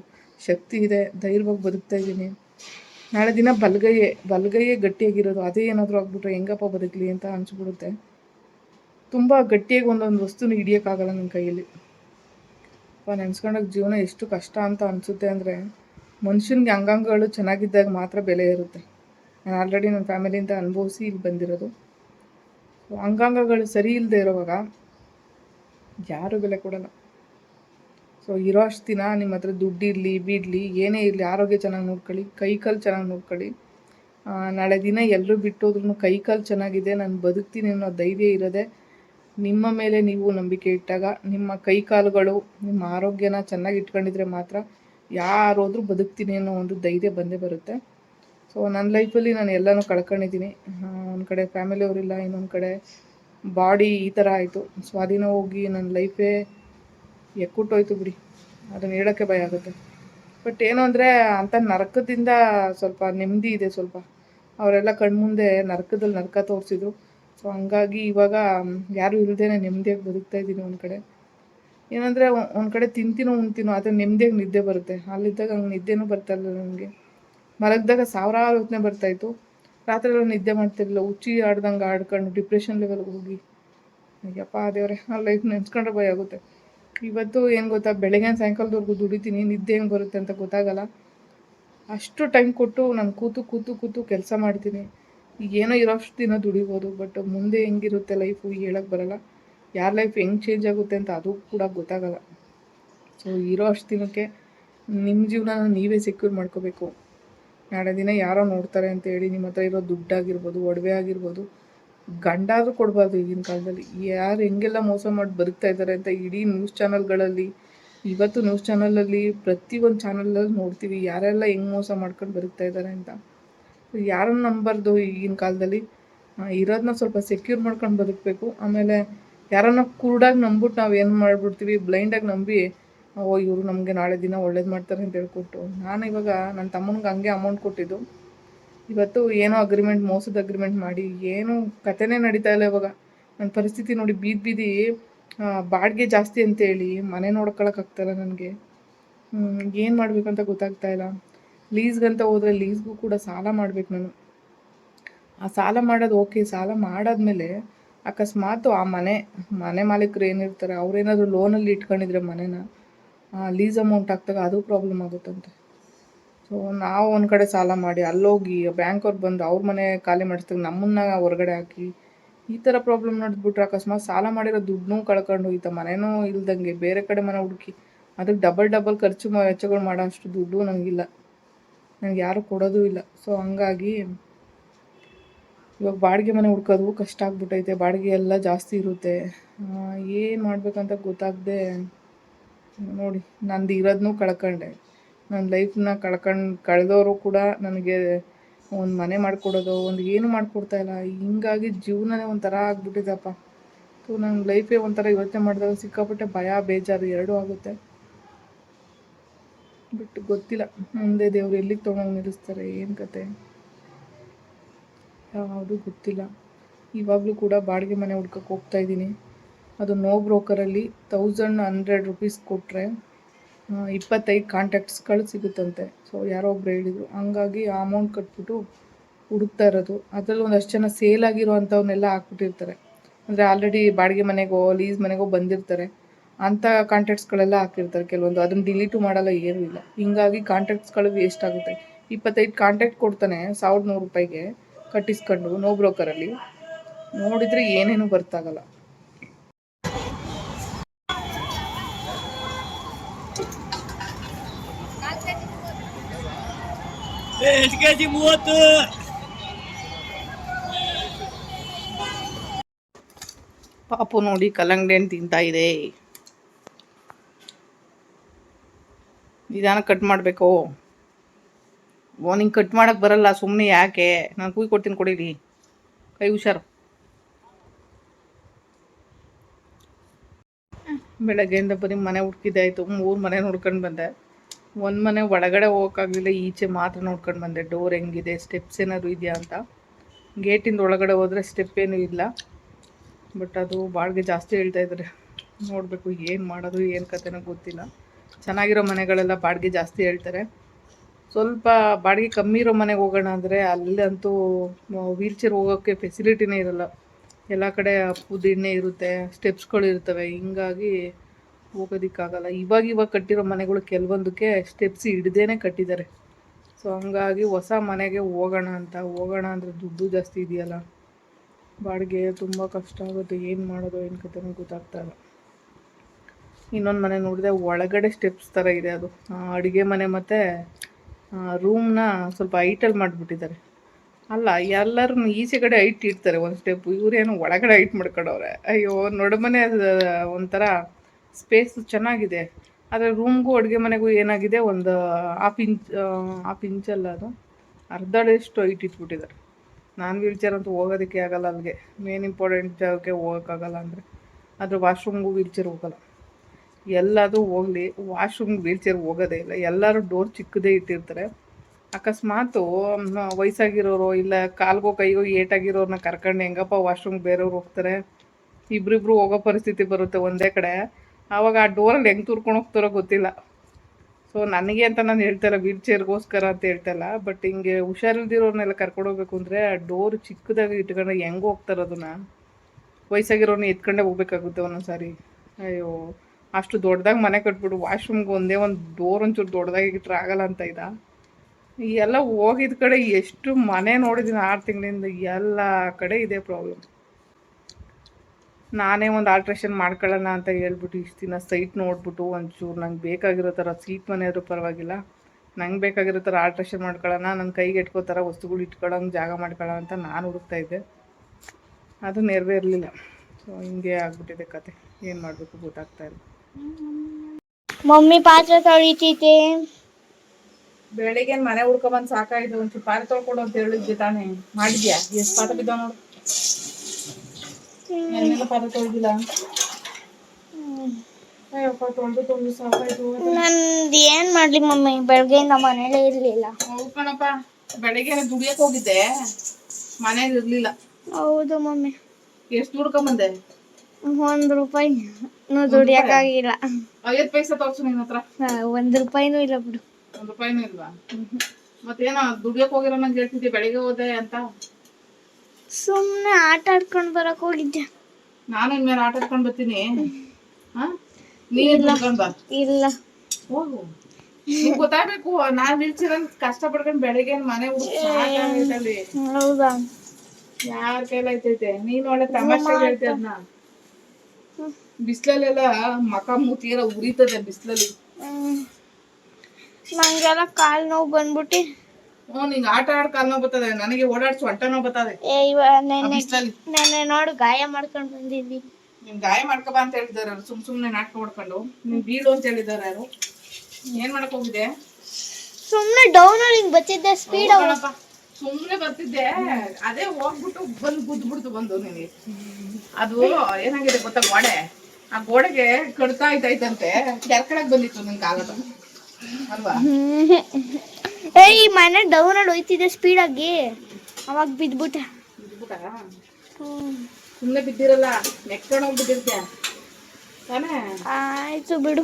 ಶಕ್ತಿ ಇದೆ, ಧೈರ್ಯವಾಗಿ ಬದುಕ್ತಾ ಇದ್ದೀನಿ. ನಾಳೆ ದಿನ ಬಲಗೈಯೇ ಬಲಗೈಯೇ ಗಟ್ಟಿಯಾಗಿರೋದು, ಅದೇ ಏನಾದರೂ ಆಗ್ಬಿಟ್ರೆ ಹೆಂಗಪ್ಪ ಬದುಕಲಿ ಅಂತ ಅನಿಸ್ಬಿಡುತ್ತೆ. ತುಂಬ ಗಟ್ಟಿಯಾಗಿ ಒಂದೊಂದು ವಸ್ತುನ ಹಿಡಿಯೋಕ್ಕಾಗಲ್ಲ ನನ್ನ ಕೈಯಲ್ಲಿ. ಅಪ್ಪ, ನೆನ್ಸ್ಕೊಂಡಾಗ ಜೀವನ ಎಷ್ಟು ಕಷ್ಟ ಅಂತ ಅನಿಸುತ್ತೆ ಅಂದರೆ, ಮನುಷ್ಯನಿಗೆ ಅಂಗಾಂಗಗಳು ಚೆನ್ನಾಗಿದ್ದಾಗ ಮಾತ್ರ ಬೆಲೆ ಇರುತ್ತೆ. ನಾನು ಆಲ್ರೆಡಿ ನನ್ನ ಫ್ಯಾಮಿಲಿಯಿಂದ ಅನುಭವಿಸಿ ಇಲ್ಲಿ ಬಂದಿರೋದು. ಅಂಗಾಂಗಗಳು ಸರಿ ಇಲ್ಲದೆ ಇರೋವಾಗ ಯಾರು ಬೆಲೆ ಕೊಡಲ್ಲ. ಸೊ ಇರೋ ಅಷ್ಟು ದಿನ ನಿಮ್ಮ ಹತ್ರ ದುಡ್ಡಿರಲಿ ಬಿಡಲಿ, ಏನೇ ಇರಲಿ, ಆರೋಗ್ಯ ಚೆನ್ನಾಗಿ ನೋಡ್ಕೊಳ್ಳಿ, ಕೈ ಕಾಲು ಚೆನ್ನಾಗಿ ನೋಡ್ಕೊಳ್ಳಿ. ನಾಳೆ ದಿನ ಎಲ್ಲರೂ ಬಿಟ್ಟೋದ್ರೂ ಕೈ ಕಾಲು ಚೆನ್ನಾಗಿದೆ, ನಾನು ಬದುಕ್ತೀನಿ ಅನ್ನೋ ಧೈರ್ಯ ಇರೋದೆ. ನಿಮ್ಮ ಮೇಲೆ ನೀವು ನಂಬಿಕೆ ಇಟ್ಟಾಗ, ನಿಮ್ಮ ಕೈ ಕಾಲುಗಳು, ನಿಮ್ಮ ಆರೋಗ್ಯನ ಚೆನ್ನಾಗಿ ಇಟ್ಕೊಂಡಿದ್ರೆ ಮಾತ್ರ ಯಾರೋದ್ರೂ ಬದುಕ್ತೀನಿ ಅನ್ನೋ ಒಂದು ಧೈರ್ಯ ಬಂದೇ ಬರುತ್ತೆ. ಸೊ ನನ್ನ ಲೈಫಲ್ಲಿ ನಾನು ಎಲ್ಲನೂ ಕಳ್ಕೊಂಡಿದ್ದೀನಿ. ಒಂದು ಕಡೆ ಫ್ಯಾಮಿಲಿಯವರಿಲ್ಲ, ಇನ್ನೊಂದು ಕಡೆ ಬಾಡಿ ಈ ಥರ ಆಯಿತು. ಸ್ವಾಧೀನ ಹೋಗಿ ನನ್ನ ಲೈಫೇ ಎಕ್ಕುಟ್ಟೋಯ್ತು ಬಿಡಿ. ಅದನ್ನು ಹೇಳೋಕ್ಕೆ ಭಯ ಆಗುತ್ತೆ. ಬಟ್ ಏನು ಅಂದರೆ ಅಂಥ ನರಕದಿಂದ ಸ್ವಲ್ಪ ನೆಮ್ಮದಿ ಇದೆ ಸ್ವಲ್ಪ. ಅವರೆಲ್ಲ ಕಣ್ಮುಂದೆ ನರಕದಲ್ಲಿ ನರಕ ತೋರಿಸಿದ್ರು. ಸೊ ಹಂಗಾಗಿ ಇವಾಗ ಯಾರೂ ಇಲ್ಲದೇನೆ ನೆಮ್ಮದಿಯಾಗಿ ಬದುಕ್ತಾ ಇದ್ದೀನಿ ಒಂದು ಕಡೆ. ಏನಂದರೆ ಒಂದು ಕಡೆ ತಿಂತೀನೋ ಉಣ್ತೀನೋ, ಆದರೆ ನೆಮ್ಮದಿಯಾಗಿ ನಿದ್ದೆ ಬರುತ್ತೆ. ಅಲ್ಲಿದ್ದಾಗ ಹಂಗೆ ನಿದ್ದೆನೂ ಬರ್ತಾ ಇಲ್ಲ ನನಗೆ. ಮಲಗಿದಾಗ ಸಾವಿರಾರು ಯೋಚನೆ ಬರ್ತಾಯಿತ್ತು ರಾತ್ರಿ ಎಲ್ಲ ನಿದ್ದೆ ಮಾಡ್ತಿರಲಿಲ್ಲ ಹುಚ್ಚಿ ಆಡ್ದಂಗೆ ಆಡ್ಕೊಂಡು ಡಿಪ್ರೆಷನ್ ಲೆವೆಲ್ಗೆ ಹೋಗಿ. ಅಯ್ಯಪ್ಪ ದೇವ್ರೆ, ಆ ಲೈಫ್ ನೆನ್ಸ್ಕೊಂಡ್ರೆ ಭಯ ಆಗುತ್ತೆ. ಇವತ್ತು ಏನು ಗೊತ್ತಾ ಬೆಳಗ್ಗೆ ಸಾಯಂಕಾಲದವರೆಗೂ ದುಡಿತೀನಿ, ನಿದ್ದೆ ಹೆಂಗೆ ಬರುತ್ತೆ ಅಂತ ಗೊತ್ತಾಗಲ್ಲ. ಅಷ್ಟು ಟೈಮ್ ಕೊಟ್ಟು ನಾನು ಕೂತು ಕೂತು ಕೂತು ಕೆಲಸ ಮಾಡ್ತೀನಿ. ಏನೋ ಇರೋಷ್ಟು ದಿನ ದುಡಿಬೋದು ಬಟ್ ಮುಂದೆ ಹೆಂಗಿರುತ್ತೆ ಲೈಫು ಹೇಳಕ್ಕೆ ಬರಲ್ಲ. ಯಾರ ಲೈಫ್ ಹೆಂಗೆ ಚೇಂಜ್ ಆಗುತ್ತೆ ಅಂತ ಅದು ಕೂಡ ಗೊತ್ತಾಗಲ್ಲ. ಸೊ ಇರೋ ಅಷ್ಟು ದಿನಕ್ಕೆ ನಿಮ್ಮ ಜೀವನ ನೀವೇ ಸೆಕ್ಯೂರ್ ಮಾಡ್ಕೋಬೇಕು. ನಾಳೆ ದಿನ ಯಾರೋ ನೋಡ್ತಾರೆ ಅಂತ ಹೇಳಿ ನಿಮ್ಮ ಹತ್ರ ಇರೋ ದುಡ್ಡಾಗಿರ್ಬೋದು ಒಡವೆ ಆಗಿರ್ಬೋದು ಗಂಡಾದರೂ ಕೊಡಬಾರ್ದು ಈಗಿನ ಕಾಲದಲ್ಲಿ. ಯಾರು ಹೆಂಗೆಲ್ಲ ಮೋಸ ಮಾಡಿ ಬದುಕ್ತಾ ಇದ್ದಾರೆ ಅಂತ ಇಡೀ ನ್ಯೂಸ್ ಚಾನಲ್ಗಳಲ್ಲಿ ಇವತ್ತು ನ್ಯೂಸ್ ಚಾನಲಲ್ಲಿ ಪ್ರತಿಯೊಂದು ಚಾನಲಲ್ಲಿ ನೋಡ್ತೀವಿ, ಯಾರೆಲ್ಲ ಹೆಂಗೆ ಮೋಸ ಮಾಡ್ಕೊಂಡು ಬದುಕ್ತಾ ಇದ್ದಾರೆ ಅಂತ. ಯಾರನ್ನು ನಂಬಾರ್ದು ಈಗಿನ ಕಾಲದಲ್ಲಿ? ಇರೋದನ್ನ ಸ್ವಲ್ಪ ಸೆಕ್ಯೂರ್ ಮಾಡ್ಕೊಂಡು ಬದುಕಬೇಕು. ಆಮೇಲೆ ಯಾರನ್ನ ಕುರುಡಾಗಿ ನಂಬಿಟ್ಟು ನಾವು ಏನು ಮಾಡಿಬಿಡ್ತೀವಿ? ಬ್ಲೈಂಡಾಗಿ ನಂಬಿ, ಓ, ಇವರು ನಮಗೆ ನಾಳೆ ದಿನ ಒಳ್ಳೇದು ಮಾಡ್ತಾರೆ ಅಂತ ಹೇಳ್ಕೊಟ್ಟು. ನಾನು ಇವಾಗ ನನ್ನ ತಮ್ಮನಿಗೆ ಹಂಗೆ ಅಮೌಂಟ್ ಕೊಟ್ಟಿದ್ದು. ಇವತ್ತು ಏನೋ ಅಗ್ರಿಮೆಂಟ್ ಮೋಸದ ಅಗ್ರಿಮೆಂಟ್ ಮಾಡಿ, ಏನು ಕಥೆನೇ ನಡೀತಾ ಇಲ್ಲ ಇವಾಗ. ನನ್ನ ಪರಿಸ್ಥಿತಿ ನೋಡಿ ಬೀದಿ ಬೀದಿ ಬಾಡಿಗೆ ಜಾಸ್ತಿ ಅಂತೇಳಿ ಮನೆ ನೋಡ್ಕೊಳಕ್ಕಾಗ್ತಾಯಿಲ್ಲ ನನಗೆ. ಏನು ಮಾಡಬೇಕಂತ ಗೊತ್ತಾಗ್ತಾ ಇಲ್ಲ. ಲೀಸ್ಗಂತ ಹೋದರೆ ಲೀಸ್ಗೂ ಕೂಡ ಸಾಲ ಮಾಡ್ಬೇಕು ನಾನು. ಆ ಸಾಲ ಮಾಡೋದು ಓಕೆ ಸಾಲ ಮಾಡಾದ್ಮೇಲೆ ಅಕಸ್ಮಾತ್ ಆ ಮನೆ ಮನೆ ಮಾಲೀಕರು ಏನಿರ್ತಾರೆ, ಅವ್ರೇನಾದರೂ ಲೋನಲ್ಲಿ ಇಟ್ಕೊಂಡಿದ್ರೆ ಮನೆನ ಲೀಸ್ ಅಮೌಂಟ್ ಹಾಕ್ದಾಗ ಅದು ಪ್ರಾಬ್ಲಮ್ ಆಗುತ್ತಂತೆ. ಸೊ ನಾವು ಒಂದು ಕಡೆ ಸಾಲ ಮಾಡಿ, ಅಲ್ಲೋಗಿ ಬ್ಯಾಂಕವ್ರು ಬಂದು ಅವ್ರ ಮನೆ ಖಾಲಿ ಮಾಡಿಸ್ದಾಗ ನಮ್ಮನ್ನ ಹೊರಗಡೆ ಹಾಕಿ, ಈ ಥರ ಪ್ರಾಬ್ಲಮ್ ನಡೆದ್ಬಿಟ್ರೆ ಅಕಸ್ಮಾತ್ ಸಾಲ ಮಾಡಿರೋ ದುಡ್ಡನ್ನೂ ಕಳ್ಕೊಂಡು ಹೋಗಿತ್ತ ಮನೆನೂ ಇಲ್ದಂಗೆ ಬೇರೆ ಕಡೆ ಮನೆ ಹುಡುಕಿ ಅದಕ್ಕೆ ಡಬಲ್ ಡಬಲ್ ಖರ್ಚು ವೆಚ್ಚಗಳು ಮಾಡೋ ಅಷ್ಟು ದುಡ್ಡು ನನಗಿಲ್ಲ ನನಗೆ ಯಾರು ಕೊಡೋದು ಇಲ್ಲ. ಸೊ ಹಂಗಾಗಿ ಇವಾಗ ಬಾಡಿಗೆ ಮನೆ ಹುಡ್ಕೋದು ಕಷ್ಟ ಆಗ್ಬಿಟ್ಟೈತೆ, ಬಾಡಿಗೆ ಎಲ್ಲ ಜಾಸ್ತಿ ಇರುತ್ತೆ. ಏನು ಮಾಡಬೇಕಂತ ಗೊತ್ತಾಗದೆ, ನೋಡಿ, ನಂದು ಇರೋದನ್ನೂ ಕಳ್ಕೊಂಡೆ. ನನ್ನ ಲೈಫ್ನ ಕಳ್ಕೊಂಡು ಕಳೆದವರು ಕೂಡ ನನಗೆ ಒಂದು ಮನೆ ಮಾಡಿಕೊಡೋದು, ಒಂದು ಏನು ಮಾಡಿಕೊಡ್ತಾ ಇಲ್ಲ. ಹಿಂಗಾಗಿ ಜೀವನನೇ ಒಂಥರ ಆಗಿಬಿಟ್ಟಿದ್ದಪ್ಪ ಸೊ ನನ್ನ ಲೈಫೇ ಒಂಥರ ಯೋಚನೆ ಮಾಡಿದಾಗ ಸಿಕ್ಕಾಪಟ್ಟೆ ಭಯ, ಬೇಜಾರು ಎರಡೂ ಆಗುತ್ತೆ. ಬಟ್ ಗೊತ್ತಿಲ್ಲ. ಮುಂದೆ ದೇವ್ರು ಎಲ್ಲಿಗೆ ತೊಗೊಂಡು ನಿಲ್ಲಿಸ್ತಾರೆ, ಏನು ಕತೆ? ಯಾವುದು ಗೊತ್ತಿಲ್ಲ. ಇವಾಗಲೂ ಕೂಡ ಬಾಡಿಗೆ ಮನೆ ಹುಡ್ಕಕ್ಕೆ ಹೋಗ್ತಾ ಇದ್ದೀನಿ. ಅದು ನೋ ಬ್ರೋಕರಲ್ಲಿ ತೌಸಂಡ್ ಹಂಡ್ರೆಡ್ ರುಪೀಸ್ ಕೊಟ್ಟರೆ ಇಪ್ಪತ್ತೈದು ಕಾಂಟ್ಯಾಕ್ಟ್ಸ್ಗಳು ಸಿಗುತ್ತಂತೆ. ಸೊ ಯಾರೋ ಒಬ್ರು ಹೇಳಿದರು. ಹಂಗಾಗಿ ಆ ಅಮೌಂಟ್ ಕಟ್ಬಿಟ್ಟು ಹುಡುಕ್ತಾ ಇರೋದು. ಅದರಲ್ಲಿ ಒಂದಷ್ಟು ಜನ ಸೇಲ್ ಆಗಿರೋ ಅಂಥವನ್ನೆಲ್ಲ ಹಾಕ್ಬಿಟ್ಟಿರ್ತಾರೆ. ಅಂದರೆ ಆಲ್ರೆಡಿ ಬಾಡಿಗೆ ಮನೆಗೋ ಲೀಸ್ ಮನೆಗೋ ಬಂದಿರ್ತಾರೆ. ಅಂಥ ಕಾಂಟ್ಯಾಕ್ಟ್ಸ್ಗಳೆಲ್ಲ ಹಾಕಿರ್ತಾರೆ ಕೆಲವೊಂದು. ಅದನ್ನು ಡಿಲೀಟು ಮಾಡಲ್ಲ ಏನೂ ಇಲ್ಲ. ಹಿಂಗಾಗಿ ಕಾಂಟ್ಯಾಕ್ಟ್ಸ್ಗಳು ವೇಸ್ಟ್ ಆಗುತ್ತೆ. ಇಪ್ಪತ್ತೈದು ಕಾಂಟ್ಯಾಕ್ಟ್ ಕೊಡ್ತಾನೆ ಸಾವಿರದ ನೂರು ರೂಪಾಯಿಗೆ ಕಟ್ಟಿಸ್ಕೊಂಡು ನೋ ಬ್ರೋಕರಲ್ಲಿ ನೋಡಿದರೆ ಏನೇನು ಬರ್ತಾಗಲ್ಲ. ಪಾಪು ನೋಡಿ ಕಲ್ಲಂಗಡಿ ಹಣ್ಣು ತಿಂತಾ ಇದೆ. ನಿಧಾನ ಕಟ್ ಮಾಡಬೇಕು. ಓ ಕಟ್ ಮಾಡೋಕ್ಕೆ ಬರಲ್ಲ ಸುಮ್ಮನೆ ಯಾಕೆ? ನಾನು ಕುಯ್ ಕೊಡ್ತೀನಿ ಕೊಡಿಲಿ ಕೈ ಹುಷಾರು. ಬೆಳಗ್ಗೆಯಿಂದ ಬರೀ ಮನೆ ಹುಡ್ಕಿದ್ದಾಯ್ತು ಮೂರು ಮನೆ ನೋಡ್ಕೊಂಡು ಬಂದೆ. ಒಂದು ಮನೆ ಒಳಗಡೆ ಹೋಗೋಕ್ಕಾಗಲಿಲ್ಲ, ಈಚೆ ಮಾತ್ರ ನೋಡ್ಕೊಂಡು ಬಂದೆ. ಡೋರ್ ಹೆಂಗಿದೆ ಸ್ಟೆಪ್ಸ್ ಏನಾದ್ರು ಇದೆಯಾ ಅಂತ. ಗೇಟಿಂದ ಒಳಗಡೆ ಹೋದರೆ ಸ್ಟೆಪ್ ಏನೂ ಇಲ್ಲ. ಬಟ್ ಅದು ಬಾಡಿಗೆ ಜಾಸ್ತಿ ಹೇಳ್ತಾ ಇದ್ದಾರೆ ನೋಡಬೇಕು ಏನು ಮಾಡೋದು, ಏನು ಕತೆನೋ ಗೊತ್ತಿಲ್ಲ. ಚೆನ್ನಾಗಿರೋ ಮನೆಗಳೆಲ್ಲ ಬಾಡಿಗೆ ಜಾಸ್ತಿ ಹೇಳ್ತಾರೆ. ಸ್ವಲ್ಪ ಬಾಡಿಗೆ ಕಮ್ಮಿ ಇರೋ ಮನೆಗೆ ಹೋಗೋಣ ಅಂದರೆ ಅಲ್ಲಂತೂ ವೀಲ್ ಚೇರ್ ಹೋಗೋಕ್ಕೆ ಫೆಸಿಲಿಟಿನೇ ಇರಲ್ಲ. ಎಲ್ಲ ಕಡೆ ಪುದಿಣ್ಣೆ ಇರುತ್ತೆ ಸ್ಟೆಪ್ಸ್ಗಳು ಇರ್ತವೆ. ಹಿಂಗಾಗಿ ಹೋಗೋದಕ್ಕಾಗಲ್ಲ. ಇವಾಗ ಇವಾಗ ಕಟ್ಟಿರೋ ಮನೆಗಳು ಕೆಲವೊಂದಕ್ಕೆ ಸ್ಟೆಪ್ಸ್ ಹಿಡ್ದೇನೆ ಕಟ್ಟಿದ್ದಾರೆ. ಸೊ ಹಂಗಾಗಿ ಹೊಸ ಮನೆಗೆ ಹೋಗೋಣ ಅಂತ. ಹೋಗೋಣ ಅಂದರೆ ದುಡ್ಡು ಜಾಸ್ತಿ ಇದೆಯಲ್ಲ. ಬಾಡಿಗೆ ತುಂಬ ಕಷ್ಟ ಆಗುತ್ತೆ. ಏನು ಮಾಡೋದು, ಏನು ಕತೆನೂ ಗೊತ್ತಾಗ್ತಾ ಇಲ್ಲ. ಇನ್ನೊಂದು ಮನೆ ನೋಡಿದೆ ಒಳಗಡೆ ಸ್ಟೆಪ್ಸ್ ಥರ ಇದೆ ಅದು. ಅಡುಗೆ ಮನೆ ಮತ್ತು ರೂಮ್ನ ಸ್ವಲ್ಪ ಹೈಟಲ್ಲಿ ಮಾಡಿಬಿಟ್ಟಿದ್ದಾರೆ. ಅಲ್ಲ ಎಲ್ಲರೂ ಈಚೆ ಕಡೆ ಹೈಟ್ ಇಡ್ತಾರೆ ಒಂದು ಸ್ಟೆಪ್ ಇವರೇನು ಒಳಗಡೆ ಹೈಟ್ ಮಾಡ್ಕೊಂಡವ್ರೆ. ಅಯ್ಯೋ ನಡುಮನೆ ಅದು ಒಂಥರ ಸ್ಪೇಸ್ ಚೆನ್ನಾಗಿದೆ. ಆದರೆ ರೂಮ್ಗೂ ಅಡುಗೆ ಮನೆಗೂ ಏನಾಗಿದೆ? ಒಂದು ಹಾಫ್ ಇಂಚ್ ಹಾಫ್ ಇಂಚಲ್ಲ ಅದು. ಅರ್ಧದಷ್ಟು ಹೈಟ್ ಇಟ್ಬಿಟ್ಟಿದ್ದಾರೆ. ನಾನು ವೀಲ್ ಚೇರ್ ಅಂತೂ ಹೋಗೋದಕ್ಕೆ ಆಗಲ್ಲ ಅಲ್ಲಿಗೆ. ಮೇನ್ ಇಂಪಾರ್ಟೆಂಟ್ ಜಾಗಕ್ಕೆ ಹೋಗೋಕ್ಕಾಗಲ್ಲ ಅಂದರೆ. ಆದರೆ ವಾಶ್ರೂಮ್ಗೂ ವೀಲ್ ಚೇರ್ ಹೋಗಲ್ಲ. ಎಲ್ಲದೂ ಹೋಗಲಿ ವಾಶ್ರೂಮ್ ವೀಲ್ ಚೇರ್ ಹೋಗೋದೇ ಇಲ್ಲ. ಎಲ್ಲರೂ ಡೋರ್ ಚಿಕ್ಕದೇ ಇಟ್ಟಿರ್ತಾರೆ. ಅಕಸ್ಮಾತು ವಯಸ್ಸಾಗಿರೋರು ಇಲ್ಲ, ಕಾಲ್ಗೋ ಕೈಗೋ ಏಟಾಗಿರೋರನ್ನ ಕರ್ಕೊಂಡು ಹೆಂಗಪ್ಪ ವಾಶ್ರೂಮ್ಗೆ ಬೇರೆಯವ್ರು ಹೋಗ್ತಾರೆ? ಇಬ್ಬರಿಬ್ರು ಹೋಗೋ ಪರಿಸ್ಥಿತಿ ಬರುತ್ತೆ ಒಂದೇ ಕಡೆ. ಆವಾಗ ಆ ಡೋರಲ್ಲಿ ಹೆಂಗೆ ತುರ್ಕೊಂಡು ಹೋಗ್ತಾರೋ ಗೊತ್ತಿಲ್ಲ. ಸೊ ನನಗೆ ಅಂತ ನಾನು ಹೇಳ್ತಾಯಿಲ್ಲ ವೀಲ್ ಚೇರ್ಗೋಸ್ಕರ ಅಂತ ಹೇಳ್ತಾಯಿಲ್ಲ ಬಟ್ ಹಿಂಗೆ ಹುಷಾರಿಲ್ದಿರೋರ್ನೆಲ್ಲ ಕರ್ಕೊಂಡು ಹೋಗ್ಬೇಕು ಅಂದರೆ ಆ ಡೋರ್ ಚಿಕ್ಕದಾಗಿ ಇಟ್ಕೊಂಡು ಹೆಂಗೆ ಹೋಗ್ತಾರೆ ಅದನ್ನು. ವಯಸ್ಸಾಗಿರೋರ್ನ ಎತ್ಕೊಂಡೇ ಹೋಗ್ಬೇಕಾಗುತ್ತೆ ಒಂದೊಂದು ಸಾರಿ ಅಯ್ಯೋ, ಅಷ್ಟು ದೊಡ್ಡದಾಗಿ ಮನೆ ಕಟ್ಬಿಟ್ಟು ವಾಶ್ರೂಮ್ಗೆ ಒಂದೇ ಒಂದು ಡೋರ್ ಒಂಚೂರು ದೊಡ್ಡದಾಗಿ ಇಟ್ಟರೆ ಆಗಲ್ಲ ಅಂತ ಇದ್ದ ಎಲ್ಲ ಹೋಗಿದ ಕಡೆ ಎಷ್ಟು ಮನೆ ನೋಡಿದ್ದೀನಿ ಆರು ತಿಂಗಳಿಂದ, ಎಲ್ಲ ಕಡೆ ಇದೆ ಪ್ರಾಬ್ಲಮ್ ನಾನೇ ಒಂದು ಆಲ್ಟ್ರೇಷನ್ ಮಾಡ್ಕೊಳ್ಳೋಣ ಅಂತ ಹೇಳ್ಬಿಟ್ಟು ಇಷ್ಟು ದಿನ ಸೈಟ್ ನೋಡ್ಬಿಟ್ಟು ಒಂಚೂರು ನಂಗೆ ಬೇಕಾಗಿರೋ ಥರ ಸೀಟ್ ಮನೆ ಆದರೂ ಪರವಾಗಿಲ್ಲ. ನಂಗೆ ಬೇಕಾಗಿರೋ ಥರ ಆಲ್ಟ್ರೇಷನ್ ಮಾಡ್ಕೊಳ್ಳೋಣ ನನ್ನ ಕೈಗೆ ಇಟ್ಕೋ ಥರ ವಸ್ತುಗಳು ಇಟ್ಕೊಳ್ಳೋಂಗೆ ಜಾಗ ಮಾಡ್ಕೊಳ್ಳೋ ಅಂತ ನಾನು ಹುಡುಕ್ತಾ ಇದ್ದೆ. ಅದು ನೆರವೇರಲಿಲ್ಲ ಸೊ ಹಿಂಗೆ ಆಗ್ಬಿಟ್ಟಿದೆ ಕತೆ. ಏನು ಮಾಡಬೇಕು ಗೊತ್ತಾಗ್ತಾ ಇಲ್ಲ. ಮಮ್ಮಿ ಪಾತ್ರೆ ತೊಳಿತೈತೆ ಬೆಳಿಗ್ಗೆ ಮನೆ ಹುಡ್ಕೊಬಂದು ಸಾಕಾಯ್ತು. ಒಂಚೂರು ಪಾತ್ರೆ ತೊಳ್ಕೊಡು ಅಂತ ಹೇಳಿದ್ದೆ ತಾನೇ. ಮಾಡಿದ್ಯಾ? ಎಷ್ಟು ಪಾತ್ರೆ ಬಿದ್ದಾವ ನೋಡು. ಏನೆಲ್ಲ ಪಾತ್ರೆ ತೊಳ್ದಿಲ್ಲ. ಅಯ್ಯಪ್ಪ ತೊಳೆದು ತೊಳೆದು ಸಾಕಾಯ್ತು ನಂದು ಏನ್ ಮಾಡ್ಲಿ ಮಮ್ಮಿ? ಬೆಳಗ್ಗೆಯಿಂದ ಮನೇಲೇ ಇರ್ಲಿಲ್ಲ. ಹೌದು ಕಣಪ್ಪ ಬೆಳಗ್ಗೆ ದುಡಿಯಕ್ಕೆ ಹೋಗಿದ್ದೆ. ಮನೇಲಿ ಇರ್ಲಿಲ್ಲ. ಹೌದು ಮಮ್ಮಿ. ಎಷ್ಟು ದುಡ್ಕೊಂಬಂದೆ? ಒಂದ್ ರೂಪಾಯಿ ದುಡಿಯಕ್ಕಾಗಿಲ್ಲ ಐವತ್ತು ಪೈಸೆ ತೋರ್ಸು ನಿನ್ನ ಹತ್ರ. ಒಂದ್ ರೂಪಾಯಿನೂ ಇಲ್ಲ ಬಿಡು. ಒಂದ್ ರೂಪಾಯಿನೂ ಇಲ್ವಾ? ಮತ್ತೇನೋ ದುಡಿಯಕ್ ಹೋಗಿರೋ ನಂಗೆ ಹೇಳ್ತಿದ್ದೆ ಬೆಳಿಗ್ಗೆ ಹೋದೆ ಅಂತ. ಸುಮ್ಮನೆ ಆಟ ಆಡ್ಕೊಂಡು ಬರಕ್ ಹೋಗಿದ್ದೆ. ನಾನು ಇನ್ಮೇಲೆ ಆಟ ಆಡ್ಕೊಂಡ್ ಬರ್ತೀನಿ? ನೀನ್ ದುಡ್ಕೊಂಡ್ ಬಾ. ಇಲ್ಲ. ಹೋಗು ನಿಮ್ಗ್ ಗೊತ್ತಾಗ್ಬೇಕು ನಾನ್ ವೀಲ್ಚೇರ್ ಕಷ್ಟ ಪಡ್ಕೊಂಡ್ ಬೆಳಿಗ್ಗೆ ಮನೆ ಹುಡುಗಿ ಹೌದಾ? ಯಾರ ಕೈಲ ಐತೈತೆ ನೀನ್ ಒಳ್ಳೆ ತಮಾಷೆ ಹೇಳ್ತೀಯ ಅದ್ನ. ಬಿಸ್ಲಲ್ಲೆಲ್ಲ ಮಕ ಮೂತಿ ಎಲ್ಲ ಉರಿತದೆ ಬಿಸ್ಲಲ್ಲಿ. ನಂಗೆಲ್ಲ ಕಾಲ್ ನೋವು ಬಂದ್ಬಿಟ್ಟು. ಹ್ಞೂ ನಿಂಗೆ ಆಟ ಆಡ್ ಕಾಲ್ ನೋವು ಬರ್ತದೆ. ನನಗೆ ಓಡಾಡ್ಸು ಹೊಟ್ಟೆ ನೋವು ಬರ್ತದೆ. ಏ ಇವ ಆ ನೆನ್ನೆ ಬಿಸ್ಲಲ್ಲಿ ನೆನ್ನೆ ನೋಡು ಗಾಯ ಮಾಡ್ಕೊಂಡು ಬಂದಿದ್ದೀನಿ ನಿನ್ ಗಾಯ ಮಾಡ್ಕೊಬಾ ಅಂತ ಹೇಳಿದಾರೆ ಅವ್ರು. ಸುಮ್ ಸುಮ್ನೆ ನಾಟಕ ಮಾಡ್ಕೊಂಡು. ನೀನ್ ಬೀಳು ಅಂತ ಹೇಳಿದಾರೆ ಯಾರು? ಏನ್ ಮಾಡಕ್ ಹೋಗಿದೆ ಸುಮ್ಮನೆ ಡೌನ್ ಹಿಂಗ್ ಬತ್ತಿದ್ದೆ ಸ್ಪೀಡ್ ಹೋಗೋಣಪ್ಪ. ಸುಮ್ನೆ ಬರ್ತಿದ್ದೆ. ಅದೇ ಹೋಗ್ಬಿಟ್ಟು ಬಂದು ಗುದ್ಬಿಡ್ತು ಬಂದು ನಿನಗೆ. ಅದು ಏನಾಗಿದೆ ಗೊತ್ತಾ ಗೋಡೆ? ಆ ಗೋಡೆಗೆ ಕಡ್ತಾ ಆಯ್ತಾಯ್ತಂತೆ ಕೆರ್ಕಡಕ್ ಬಂದಿತ್ತು ನಿನ್ ಕಾಲದ. ಅಲ್ವಾ? ಏ ಈ ಮನೆ ಡೌನ್ ಅಲ್ಲಿ ಹೋಯ್ತಿದ್ದೆ ಸ್ಪೀಡ್ ಆಗಿ. ಅವಾಗ ಬಿದ್ಬಿಟ್ಟೆ. ಸುಮ್ನೆ ಬಿದ್ದಿರಲ್ಲ ನೆಕ್ಕೊಂಡು ಹೋಗಿ ಬಿದ್ದಿರ್ತೀಯ? ತಾನೇ? ಆಯ್ತು ಬಿಡು.